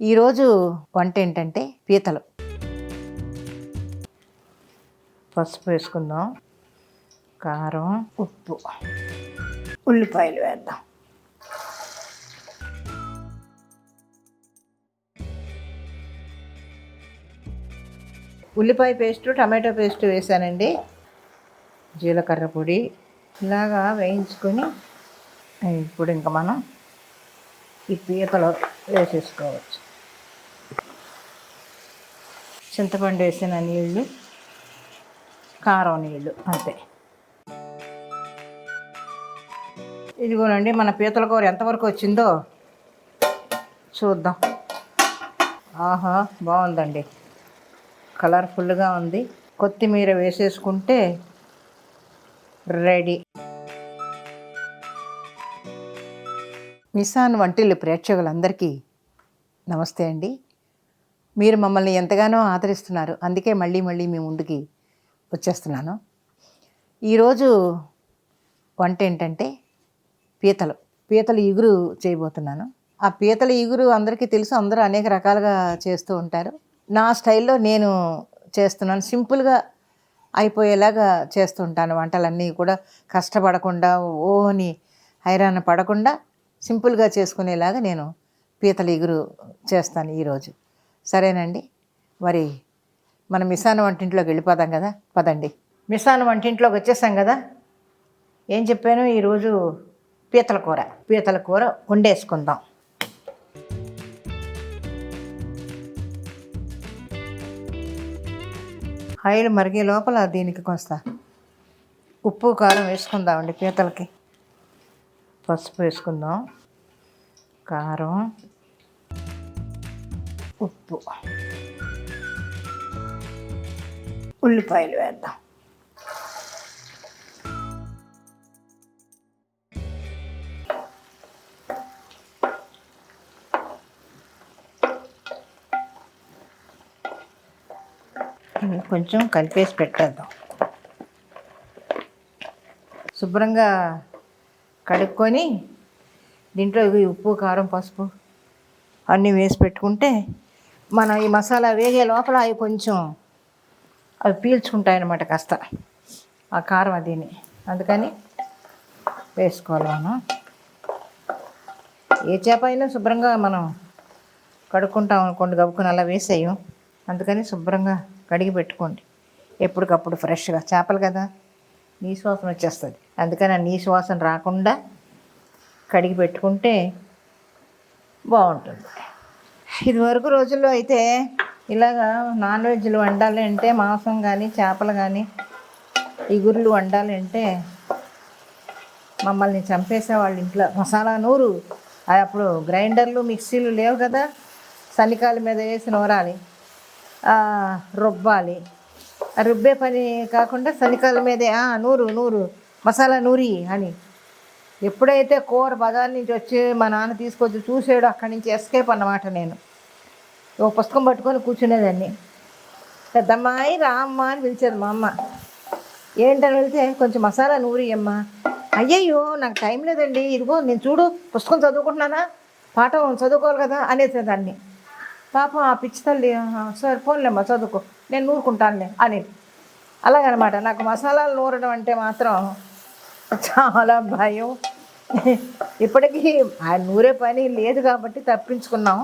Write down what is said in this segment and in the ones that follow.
ఈరోజు వంట ఏంటంటే పీతలు. పసుపు వేసుకుందాం కారం ఉప్పు ఉల్లిపాయలు వేద్దాం. ఉల్లిపాయ పేస్ట్ టమాటో పేస్ట్ వేసానండి. జీలకర్ర పొడి ఇలాగా వేయించుకొని ఇప్పుడు ఇంకా మనం ఈ పీతలో వేసేసుకోవచ్చు. చింతపండు వేసిన నీళ్ళు కారం నీళ్ళు అంతే. ఇదిగోనండి మన పీతల కూర ఎంతవరకు వచ్చిందో చూద్దాం. ఆహా బాగుందండి. కలర్ఫుల్గా ఉంది. కొత్తిమీర వేసేసుకుంటే రెడీ. నిసాన్ వంటిల్లు ప్రేక్షకులందరికీ నమస్తే అండి. మీరు మమ్మల్ని ఎంతగానో ఆదరిస్తున్నారు. అందుకే మళ్ళీ మళ్ళీ మీ ముందుకి వచ్చేస్తున్నాను. ఈరోజు వంట ఏంటంటే పీతలు. పీతల ఇగురు చేయబోతున్నాను. ఆ పీతల ఇగురు అందరికీ తెలుసు. అందరూ అనేక రకాలుగా చేస్తూ ఉంటారు. నా స్టైల్లో నేను చేస్తున్నాను. సింపుల్గా అయిపోయేలాగా చేస్తుంటాను వంటలన్నీ కూడా కష్టపడకుండా ఓని హైరాణ పడకుండా సింపుల్గా చేసుకునేలాగా నేను పీతల ఇగురు చేస్తాను ఈరోజు. సరేనండి. మరి మనం మిసాన వంటింట్లోకి వెళ్ళిపోదాం కదా? పదండి. మిసాన వంటింట్లోకి వచ్చేసాం కదా? ఏం చెప్పాను? ఈరోజు పీతల కూర. పీతల కూర వండేసుకుందాం. ఆయిల్ మరిగే లోపల దీనికి కొంత ఉప్పు కారం వేసుకుందామండి పీతలకి. పసుపు వేసుకుందాం. కారం. ఉప్పు. ఉల్లిపాయలు వేద్దాం. కొంచెం కలిపేసి పెట్టేద్దాం. శుభ్రంగా కడుక్కొని దీంట్లో ఉప్పు కారం పసుపు అన్నీ వేసి పెట్టుకుంటే మన ఈ మసాలా వేగే లోపల అవి కొంచెం అవి పీల్చుకుంటాయి అనమాట కాస్త. ఆ కారం అదిని. అందుకని వేసుకోవాలి మనం. ఏ చేప అయినా శుభ్రంగా మనం కడుక్కుంటాం అనుకోండి గబుకుని అలా వేసేయం. అందుకని శుభ్రంగా కడిగి పెట్టుకోండి. ఎప్పటికప్పుడు ఫ్రెష్గా. చేపలు కదా నీసు వాసన వచ్చేస్తుంది. అందుకని ఆ నీసు వాసన రాకుండా కడిగి పెట్టుకుంటే బాగుంటుంది. ఇదివరకు రోజుల్లో అయితే ఇలాగా నాన్ వెజ్లు వండాలి అంటే మాంసం కానీ చేపలు కానీ ఇగుర్లు వండాలి అంటే మమ్మల్ని చంపేసేవాళ్ళు ఇంట్లో. మసాలా నూరు. అప్పుడు గ్రైండర్లు మిక్సీలు లేవు కదా. సన్నికాల మీద వేసి నూరాలి. రుబ్బాలి. రుబ్బే పని కాకుండా సన్నికాల మీదే నూరు నూరు. మసాలా నూరి అని. ఎప్పుడైతే కూర బజార్ నుంచి వచ్చి మా నాన్న తీసుకొచ్చి చూసాడు అక్కడి నుంచి ఎస్కేప్ అన్నమాట నేను. ఒక పుస్తకం పట్టుకొని కూర్చునేదాన్ని. పెద్దమ్మాయి రామ్మ అని పిలిచారు మా అమ్మ. ఏంటని? వెళ్తే కొంచెం మసాలా నూరి అమ్మ అయ్యయ్యో నాకు టైం లేదండి. ఇదిగో నేను చూడు పుస్తకం చదువుకుంటున్నానా? పాఠం చదువుకోవాలి కదా అనేసేదాన్ని పాపం ఆ పిచ్చి తల్లి సార్ సరే పోన్లేమ్మా చదువుకో. నేను నూరుకుంటానులే అని. అలాగనమాట. నాకు మసాలాలు నూరడం అంటే మాత్రం చాలా భయం. ఇప్పటికీ ఆ నూరే పని లేదు కాబట్టి తప్పించుకున్నాం.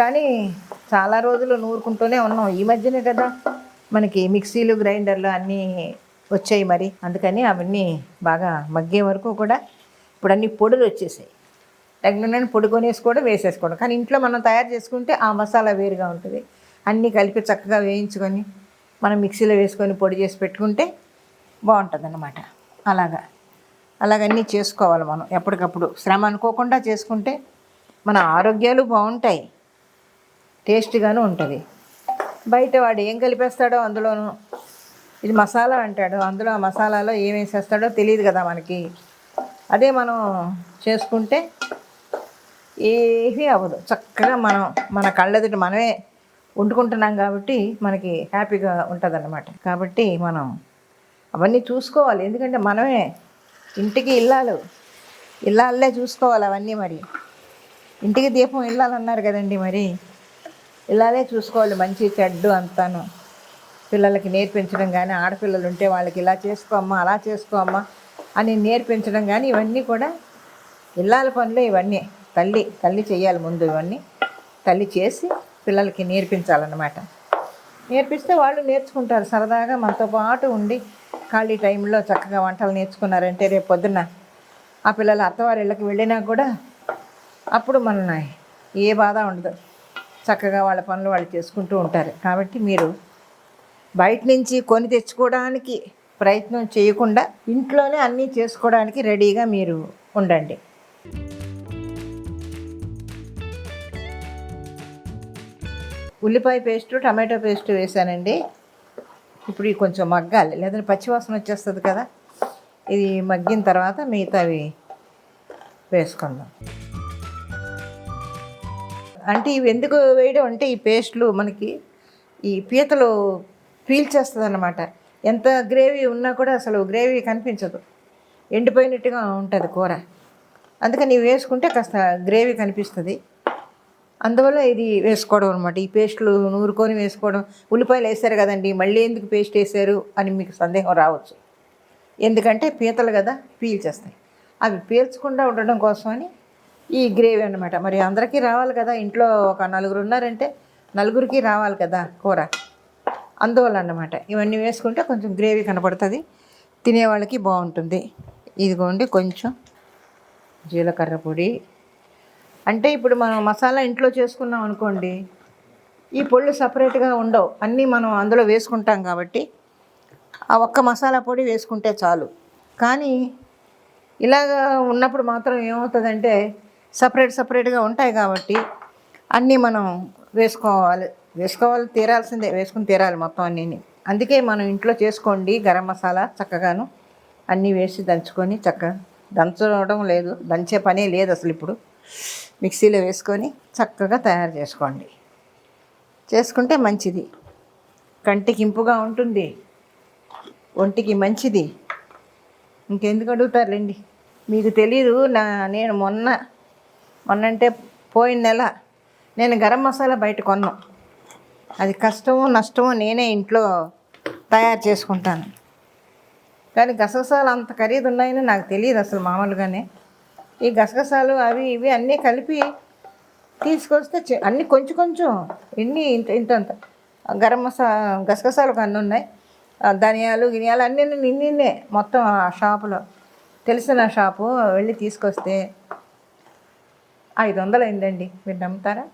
కానీ చాలా రోజులు నూరుకుంటూనే ఉన్నాం. ఈ మధ్యనే కదా మనకి మిక్సీలు గ్రైండర్లు అన్నీ వచ్చాయి మరి. అందుకని అవన్నీ బాగా మగ్గే వరకు కూడా ఇప్పుడు అన్ని పొడులు వచ్చేసాయి. తగిన పొడి కొనేసి కూడా వేసేసుకోవడం. కానీ ఇంట్లో మనం తయారు చేసుకుంటే ఆ మసాలా వేరుగా ఉంటుంది. అన్నీ కలిపి చక్కగా వేయించుకొని మనం మిక్సీలో వేసుకొని పొడి చేసి పెట్టుకుంటే బాగుంటుంది అన్నమాట అలాగా అలాగన్నీ చేసుకోవాలి మనం ఎప్పటికప్పుడు. శ్రమ అనుకోకుండా చేసుకుంటే మన ఆరోగ్యాలు బాగుంటాయి. టేస్ట్గాను ఉంటుంది. బయట వాడు ఏం కలిపేస్తాడో అందులోనూ ఇది మసాలా అంటాడు. అందులో ఆ మసాలాలో ఏమేసేస్తాడో తెలియదు కదా మనకి. అదే మనం చేసుకుంటే ఏమీ అవ్వదు. చక్కగా మనం మన కళ్ళెదుట మనమే వండుకుంటున్నాం కాబట్టి మనకి హ్యాపీగా ఉంటుంది కాబట్టి మనం అవన్నీ చూసుకోవాలి. ఎందుకంటే మనమే ఇంటికి ఇల్లాలు ఇల్లాలే చూసుకోవాలి అవన్నీ మరి. ఇంటికి దీపం ఇల్లాలన్నారు కదండి మరి. ఇలానే చూసుకోవాలి మంచి చెడ్డు అంతాను. పిల్లలకి నేర్పించడం కానీ ఆడపిల్లలు ఉంటే వాళ్ళకి ఇలా చేసుకోమ్మా అలా చేసుకోమ్మా అని నేర్పించడం కానీ ఇవన్నీ కూడా ఇల్లాల పనులు ఇవన్నీ. తల్లి తల్లి చేయాలి ముందు ఇవన్నీ. తల్లి చేసి పిల్లలకి నేర్పించాలన్నమాట. నేర్పిస్తే వాళ్ళు నేర్చుకుంటారు. సరదాగా మనతో పాటు ఉండి ఖాళీ టైంలో చక్కగా వంటలు నేర్చుకున్నారంటే రేపు పొద్దున్న ఆ పిల్లలు అత్తవారి ఇళ్ళకి వెళ్ళినా కూడా అప్పుడు మన ఏ బాధ ఉండదు. చక్కగా వాళ్ళ పనులు వాళ్ళు చేసుకుంటూ ఉంటారు. కాబట్టి మీరు బయట నుంచి కొని తెచ్చుకోవడానికి ప్రయత్నం చేయకుండా ఇంట్లోనే అన్నీ చేసుకోవడానికి రెడీగా మీరు ఉండండి. ఉల్లిపాయ పేస్ట్ టమాటో పేస్ట్ వేసానండి ఇప్పుడు కొంచెం మగ్గాలి. లేదంటే పచ్చివాసన వచ్చేస్తుంది కదా. ఇది మగ్గిన తర్వాత మిగతావి వేసుకుందాం. అంటే ఇవి ఎందుకు వేయడం అంటే ఈ పేస్ట్లు మనకి ఈ పీతలు పీల్చేస్తుంది అనమాట ఎంత గ్రేవీ ఉన్నా కూడా అసలు గ్రేవీ కనిపించదు. ఎండిపోయినట్టుగా ఉంటుంది కూర. అందుకని ఇవి వేసుకుంటే కాస్త గ్రేవీ కనిపిస్తుంది. అందువల్ల ఇది వేసుకోవడం అనమాట ఈ పేస్ట్లు నూరుకొని వేసుకోవడం. ఉల్లిపాయలు వేస్తారు కదండి మళ్ళీ ఎందుకు పేస్ట్ వేసారు అని మీకు సందేహం రావచ్చు. ఎందుకంటే పీతలు కదా పీల్చేస్తాయి అవి పీల్చకుండా ఉండడం కోసమని ఈ గ్రేవీ అనమాట మరి అందరికీ రావాలి కదా? ఇంట్లో ఒక నలుగురు ఉన్నారంటే నలుగురికి రావాలి కదా కూర? అందువల్ల అన్నమాట. ఇవన్నీ వేసుకుంటే కొంచెం గ్రేవీ కనపడుతుంది. తినేవాళ్ళకి బాగుంటుంది. ఇదిగోండి కొంచెం జీలకర్ర పొడి. అంటే ఇప్పుడు మనం మసాలా ఇంట్లో చేసుకున్నాం అనుకోండి ఈ పొళ్ళు సపరేట్గా ఉండవు. అన్నీ మనం అందులో వేసుకుంటాం కాబట్టి ఆ ఒక్క మసాలా పొడి వేసుకుంటే చాలు. కానీ ఇలాగా ఉన్నప్పుడు మాత్రం ఏమవుతుందంటే సపరేట్ సపరేట్గా ఉంటాయి కాబట్టి అన్నీ మనం వేసుకోవాలి. వేసుకోవాలి తీరాల్సిందే. వేసుకుని తీరాలి మొత్తం అన్నీ అందుకే మనం ఇంట్లో చేసుకోండి గరం మసాలా చక్కగాను. అన్నీ వేసి దంచుకొని చక్కగా దంచడం లేదు. దంచే పనే లేదు అసలు ఇప్పుడు. మిక్సీలో వేసుకొని చక్కగా తయారు చేసుకోండి. చేసుకుంటే మంచిది. కంటికి ఇంపుగా ఉంటుంది. ఒంటికి మంచిది. ఇంకెందుకు అడుగుతారులేండి? మీకు తెలీదు. నా నేను మొన్న మొన్నంటే పోయిన నెల నేను గరం మసాలా బయట కొన్నాం. అది కష్టమో నష్టమో నేనే ఇంట్లో తయారు చేసుకుంటాను. కానీ గసగసాలు అంత ఖరీదు ఉన్నాయని నాకు తెలియదు అసలు మామూలుగానే. ఈ గసగసాలు అవి ఇవి అన్నీ కలిపి తీసుకొస్తే అన్నీ కొంచెం కొంచెం ఎన్ని ఇంత ఇంత అంత. గరం మసా గసగసాలు అన్నీ ఉన్నాయి. ఆ ధనియాలు గినియాలు అన్నీ నిన్నే మొత్తం ఆ షాపులో. తెలిసిన షాపు వెళ్ళి తీసుకొస్తే ఐదు వందలు అయిందండి మీరు నమ్ముతారా?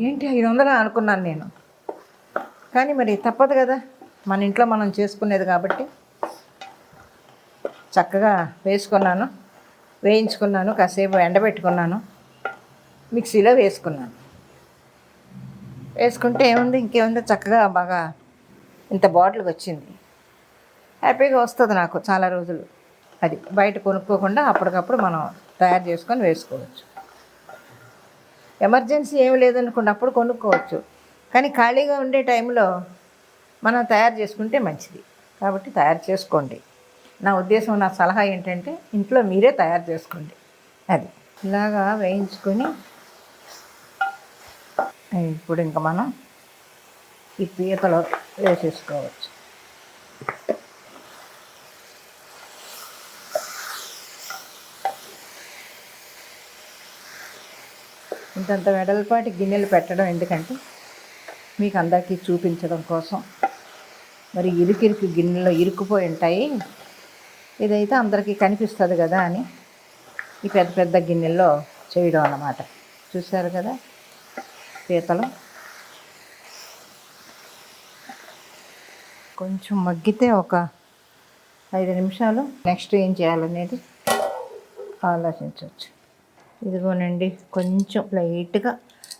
ఏంటి ఐదు వందలు అనుకున్నాను నేను. కానీ మరి తప్పదు కదా. మన ఇంట్లో మనం చేసుకునేది కాబట్టి. చక్కగా వేసుకున్నాను. వేయించుకున్నాను. కాసేపు ఎండబెట్టుకున్నాను. మిక్సీలో వేసుకున్నాను. వేసుకుంటే ఏముంది? ఇంకేముంది? చక్కగా బాగా ఇంత బాటిల్కి వచ్చింది. హ్యాపీగా వస్తుంది నాకు చాలా రోజులు. అది బయట కొనుక్కోకుండా అప్పటికప్పుడు మనం తయారు చేసుకొని వేసుకోవచ్చు. ఎమర్జెన్సీ ఏమి లేదనుకోండి అప్పుడు కొనుక్కోవచ్చు. కానీ ఖాళీగా ఉండే టైంలో మనం తయారు చేసుకుంటే మంచిది. కాబట్టి తయారు చేసుకోండి. నా ఉద్దేశం నా సలహా ఏంటంటే ఇంట్లో మీరే తయారు చేసుకోండి. అది. ఇలాగా వేయించుకొని ఇప్పుడు ఇంకా మనం ఈ పీతలో వేసేసుకోవచ్చు. ఇంతంత వెడల్పాటి గిన్నెలు పెట్టడం ఎందుకంటే మీకు అందరికీ చూపించడం కోసం. మరి ఇరుకిరికి గిన్నెలో ఇరుక్కుపోయి ఉంటాయి. ఇదైతే అందరికీ కనిపిస్తుంది కదా అని ఈ పెద్ద పెద్ద గిన్నెల్లో చేయడం అన్నమాట. చూశారు కదా? పీతలు. కొంచెం మగ్గితే ఒక ఐదు నిమిషాలు. నెక్స్ట్ ఏం చేయాలనేది ఆలోచించవచ్చు. ఇదిగోనండి కొంచెం లైట్గా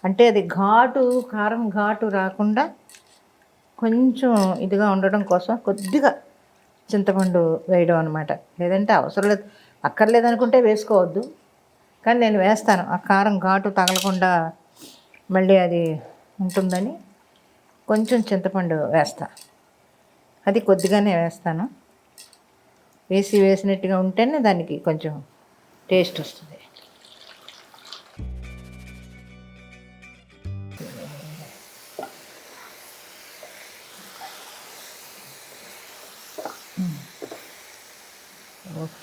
అంటే అది ఘాటు కారం ఘాటు రాకుండా కొంచెం ఇదిగా ఉండడం కోసం కొద్దిగా చింతపండు వేయడం అనమాట లేదంటే అవసరం లేదు. అక్కర్లేదనుకుంటే వేసుకోవద్దు. కానీ నేను వేస్తాను. ఆ కారం ఘాటు తగలకుండా మళ్ళీ అది ఉంటుందని కొంచెం చింతపండు వేస్తా. అది కొద్దిగానే వేస్తాను. వేసి వేసినట్టుగా ఉంటేనే దానికి కొంచెం టేస్ట్ వస్తుంది.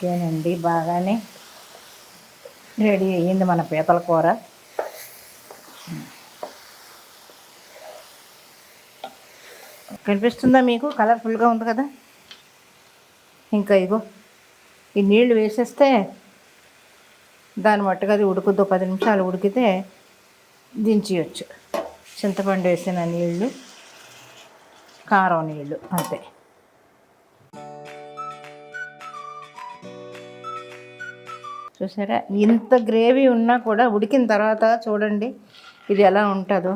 ఓకేనండి బాగానే రెడీ అయ్యింది మన పీతల కూర. కనిపిస్తుందా మీకు? కలర్ఫుల్గా ఉంది కదా? ఇంకా ఇగో ఈ నీళ్ళు వేసేస్తే దాని మట్టుగా అది ఉడుకుద్దు పది నిమిషాలు ఉడికితే దించేయచ్చు. చింతపండు వేసిన నీళ్ళు కారం నీళ్ళు అంతే. చూసారా? ఇంత గ్రేవీ ఉన్నా కూడా ఉడికిన తర్వాత చూడండి ఇది ఎలా ఉంటుందో.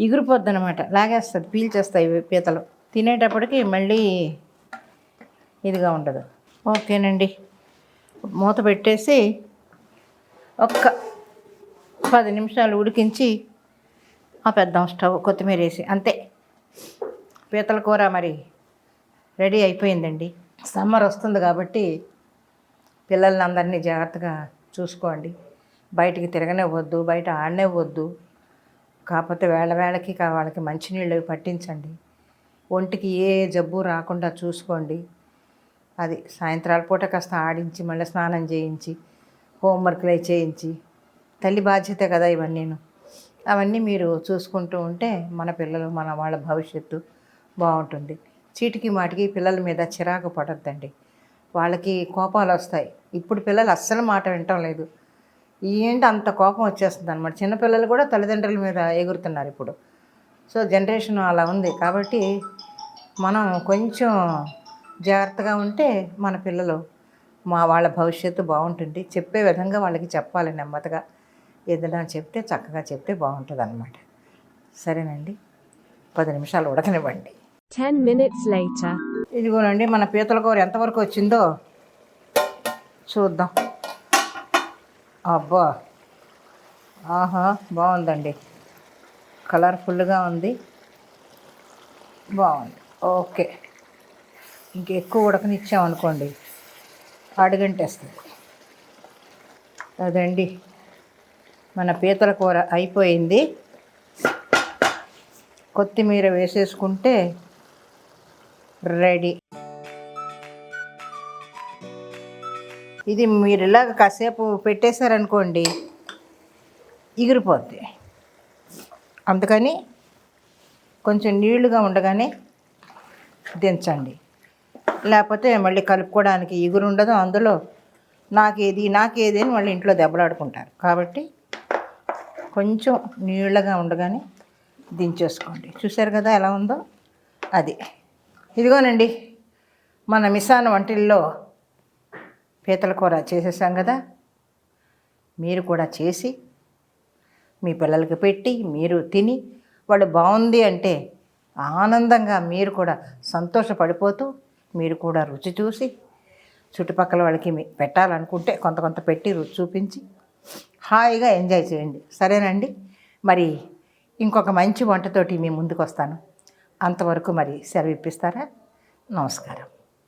ఎగిరిపోద్ది అనమాట లాగేస్తుంది పీల్చేస్తాయి పీతలు. తినేటప్పటికి మళ్ళీ ఇదిగా ఉండదు. ఓకేనండి. మూత పెట్టేసి ఒక్క పది నిమిషాలు ఉడికించి ఆ పెద్దాం స్టవ్ కొత్తిమీర వేసి. అంతే. పీతల కూర మరి రెడీ అయిపోయిందండి. సమ్మర్ వస్తుంది కాబట్టి పిల్లల్ని అందరినీ జాగ్రత్తగా చూసుకోండి. బయటికి తిరగనివ్వద్దు బయట ఆడనివ్వద్దు కాకపోతే వేళ వేళకి వాళ్ళకి మంచినీళ్ళు పట్టించండి. ఒంటికి ఏ జబ్బు రాకుండా చూసుకోండి. అది సాయంత్రాల పూట కాస్త ఆడించి మళ్ళీ స్నానం చేయించి హోంవర్క్లు అవి చేయించి తల్లి బాధ్యతే కదా ఇవన్నీను. అవన్నీ మీరు చూసుకుంటూ ఉంటే మన పిల్లలు మన వాళ్ళ భవిష్యత్తు బాగుంటుంది. చీటికి మాటికి పిల్లల మీద చిరాకు పడద్దండి. వాళ్ళకి కోపాలు వస్తాయి. ఇప్పుడు పిల్లలు అస్సలు మాట వినటం లేదు. ఏంటి అంత కోపం వచ్చేస్తుంది అనమాట చిన్నపిల్లలు కూడా తల్లిదండ్రుల మీద ఎగురుతున్నారు ఇప్పుడు. సో జనరేషన్ అలా ఉంది కాబట్టి మనం కొంచెం జాగ్రత్తగా ఉంటే మన పిల్లలు మా వాళ్ళ భవిష్యత్తు బాగుంటుంది. చెప్పే విధంగా వాళ్ళకి చెప్పాలి నెమ్మదిగా. ఏదైనా చెప్తే చక్కగా చెప్తే బాగుంటుంది అనమాట సరేనండి. పది నిమిషాలు ఉడకనివ్వండి. 10 minutes later. ఇదిగోనండి మన పీతల కూర ఎంతవరకు వచ్చిందో చూద్దాం. అబ్బా ఆహా బాగుందండి. కలర్ఫుల్గా ఉంది. బాగుంది. ఓకే. ఇంకెక్కువ ఉడకనిచ్చామనుకోండి అడుగంటేస్తుంది. అదండి మన పీతల కూర అయిపోయింది. కొత్తిమీర వేసేసుకుంటే రెడీ. ఇది మీరు ఇలాగ కాసేపు పెట్టేశారనుకోండి ఎగిరిపోద్ది. అందుకని కొంచెం నీళ్ళుగా ఉండగానే దించండి. లేకపోతే మళ్ళీ కలుపుకోవడానికి ఎగురు ఉండదు అందులో నాకేది నాకేది అని మళ్ళీ ఇంట్లో దెబ్బలాడుకుంటారు. కాబట్టి కొంచెం నీళ్ళగా ఉండగానే దించేసుకోండి. చూశారు కదా ఎలా ఉందో? అది. ఇదిగోనండి మన మిసాన్ వంటిల్లో పీతల కూర చేసేసాం కదా. మీరు కూడా చేసి మీ పిల్లలకి పెట్టి మీరు తిని వాళ్ళు బాగుంది అంటే ఆనందంగా మీరు కూడా సంతోషపడిపోతూ మీరు కూడా రుచి చూసి చుట్టుపక్కల వాళ్ళకి పెట్టాలనుకుంటే కొంత కొంత పెట్టి రుచి చూపించి హాయిగా ఎంజాయ్ చేయండి. సరేనండి? మరి ఇంకొక మంచి వంటతోటి మీ ముందుకు వస్తాను అంతవరకు మరి సెలవు ఇప్పిస్తారా? నమస్కారం.